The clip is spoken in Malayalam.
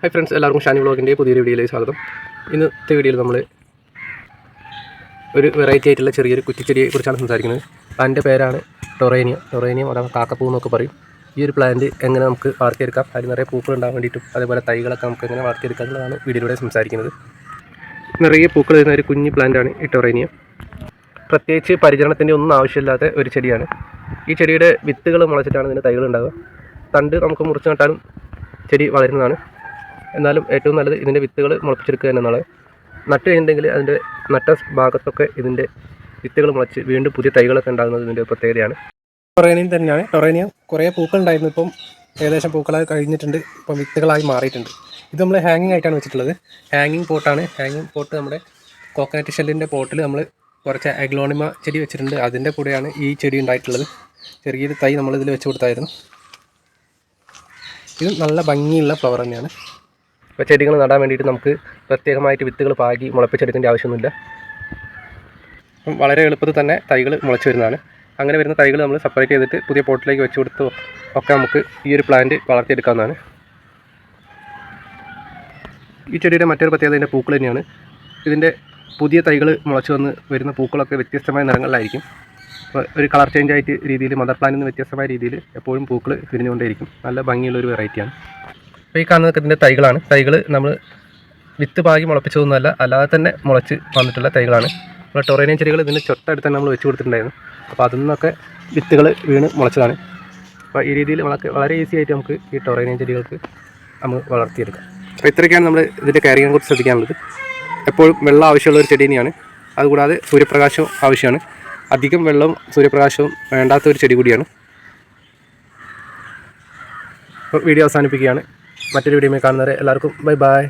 ഹായ് ഫ്രണ്ട്സ് എല്ലാവർക്കും ഷാനി വ്ളോഗിന്റെ പുതിയൊരു വീഡിയോയിലേക്ക് സ്വാഗതം. ഇന്നത്തെ വീഡിയോയിൽ നമ്മൾ ഒരു വെറൈറ്റി ആയിട്ടുള്ള ചെറിയൊരു കുറ്റിച്ചെടിയെ കുറിച്ചാണ് സംസാരിക്കുന്നത്. അതിന്റെ പേരാണ് ടൊറേനിയ. ടൊറേനിയം അഥവാ കാക്കപ്പൂ എന്നൊക്കെ പറയും. ഈ ഒരു പ്ലാന്റ് എങ്ങനെ നമുക്ക് വളർത്തിയെടുക്കാം? അതിൽ നിറയെ പൂക്കൾ ഉണ്ടാകാൻ വേണ്ടിയിട്ടും അതേപോലെ തൈകളൊക്കെ നമുക്ക് എങ്ങനെ വളർത്തിയെടുക്കാം എന്നുള്ളതാണ് വീഡിയോയിലൂടെ സംസാരിക്കുന്നത്. നിറയെ പൂക്കൾ വരുന്ന ഒരു കുഞ്ഞ് പ്ലാന്റാണ് ഈ ടൊറേനിയം. പ്രത്യേകിച്ച് പരിചരണത്തിന്റെ ഒന്നും ആവശ്യമില്ലാത്ത ഒരു ചെടിയാണ്. ഈ ചെടിയുടെ വിത്തുകൾ മുളച്ചിട്ടാണ് ഇതിന്റെ തൈകൾ ഉണ്ടാകുക തണ്ട് നമുക്ക് മുറിച്ച് നട്ടാലും ചെടി വളരുന്നതാണ്. എന്നാലും ഏറ്റവും നല്ലത് ഇതിന്റെ വിത്തുകൾ മുളപ്പിച്ചെടുക്കുക എന്നുള്ളത് നട്ട് കഴിഞ്ഞിട്ടുണ്ടെങ്കിൽ അതിന്റെ നട്ട ഭാഗത്തൊക്കെ ഇതിന്റെ വിത്തുകൾ മുളച്ച് വീണ്ടും പുതിയ തൈകളൊക്കെ ഉണ്ടാകുന്നത് ഇതിന്റെ പ്രത്യേകതയാണ്. ടൊറേനിയം തന്നെയാണ്. ടൊറേനിയം കുറേ പൂക്കൾ ഉണ്ടായിരുന്നു. ഇപ്പം ഏകദേശം പൂക്കളായി കഴിഞ്ഞിട്ടുണ്ട്. ഇപ്പം വിത്തുകളായി മാറിയിട്ടുണ്ട്. ഇത് നമ്മൾ ഹാങ്ങിങ് ആയിട്ടാണ് വെച്ചിട്ടുള്ളത്. ഹാങ്ങിങ് പോട്ടാണ് ഹാങ്ങിങ് പോട്ട് നമ്മുടെ കോക്കനറ്റ് ഷെല്ലിന്റെ പോട്ടിൽ നമ്മൾ കുറച്ച് അഗ്ലോണിമ ചെടി വെച്ചിട്ടുണ്ട്. അതിന്റെ കൂടെയാണ് ഈ ചെടി ഉണ്ടായിട്ടുള്ളത്. ചെറിയൊരു തൈ നമ്മളിതിൽ വെച്ച് കൊടുത്തായിരുന്നു. ഇത് നല്ല ഭംഗിയുള്ള ഫ്ലവർ തന്നെയാണ്. ഇപ്പോൾ ചെടികൾ നടാൻ വേണ്ടിയിട്ട് നമുക്ക് പ്രത്യേകമായിട്ട് വിത്തുകൾ പാകി മുളപ്പിച്ചെടുക്കേണ്ട ആവശ്യമൊന്നുമില്ല. അപ്പം വളരെ എളുപ്പത്തിൽ തന്നെ തൈകൾ മുളച്ച് വരുന്നതാണ്. അങ്ങനെ വരുന്ന തൈകൾ നമ്മൾ സെപ്പറേറ്റ് ചെയ്തിട്ട് പുതിയ പോട്ടിലേക്ക് വെച്ച് കൊടുത്ത് ഒക്കെ നമുക്ക് ഈ ഒരു പ്ലാന്റ് വളർത്തിയെടുക്കാവുന്നതാണ്. ഈ ചെടിയുടെ മറ്റൊരു പ്രത്യേകത ഇതിന്റെ പൂക്കൾ തന്നെയാണ്. ഇതിന്റെ പുതിയ തൈകൾ മുളച്ച് വന്ന് വരുന്ന പൂക്കളൊക്കെ വ്യത്യസ്തമായ നിറങ്ങളിലായിരിക്കും. അപ്പോൾ ഒരു കളർ ചേഞ്ച് ആയിട്ട് രീതിയിൽ മദർ പ്ലാനിൽ നിന്ന് വ്യത്യസ്തമായ രീതിയിൽ എപ്പോഴും പൂക്കൾ വിരിഞ്ഞുകൊണ്ടേയിരിക്കും. നല്ല ഭംഗിയുള്ളൊരു വെറൈറ്റിയാണ് അപ്പോൾ ഈ കാണുന്നതൊക്കെ ഇതിന്റെ തൈകളാണ്. തൈകൾ നമ്മൾ വിത്ത് പാകി മുളപ്പിച്ചതൊന്നുമല്ല അല്ലാതെ തന്നെ മുളച്ച് വന്നിട്ടുള്ള തൈകളാണ്. നമ്മൾ ടൊറേനിയം ചെടികൾ ഇതിന്റെ ചൊട്ടടുത്ത് തന്നെ നമ്മൾ വെച്ച് കൊടുത്തിട്ടുണ്ടായിരുന്നു. അപ്പോൾ അതിൽ നിന്നൊക്കെ വിത്തുകൾ വീണ് മുളച്ചതാണ്. അപ്പോൾ ഈ രീതിയിൽ വളരെ വളരെ ഈസി ആയിട്ട് നമുക്ക് ഈ ടൊറേനിയം ചെടികൾക്ക് നമ്മൾ വളർത്തിയെടുക്കാം. അപ്പോൾ ഇത്രയൊക്കെയാണ് നമ്മൾ ഇതിന്റെ കെയറിങ്ങിനെ കുറിച്ച് ശ്രദ്ധിക്കാനുള്ളത്. എപ്പോഴും വെള്ളം ആവശ്യമുള്ള ഒരു ചെടി തന്നെയാണ്. അതുകൂടാതെ സൂര്യപ്രകാശവും ആവശ്യമാണ്. അധികം വെള്ളവും സൂര്യപ്രകാശവും വേണ്ടാത്ത ഒരു ചെടി കൂടിയാണ്. അപ്പോൾ വീഡിയോ അവസാനിപ്പിക്കുകയാണ്. മറ്റൊരു വീഡിയോ കാണുന്നവരെ എല്ലാവർക്കും ബൈ ബൈ.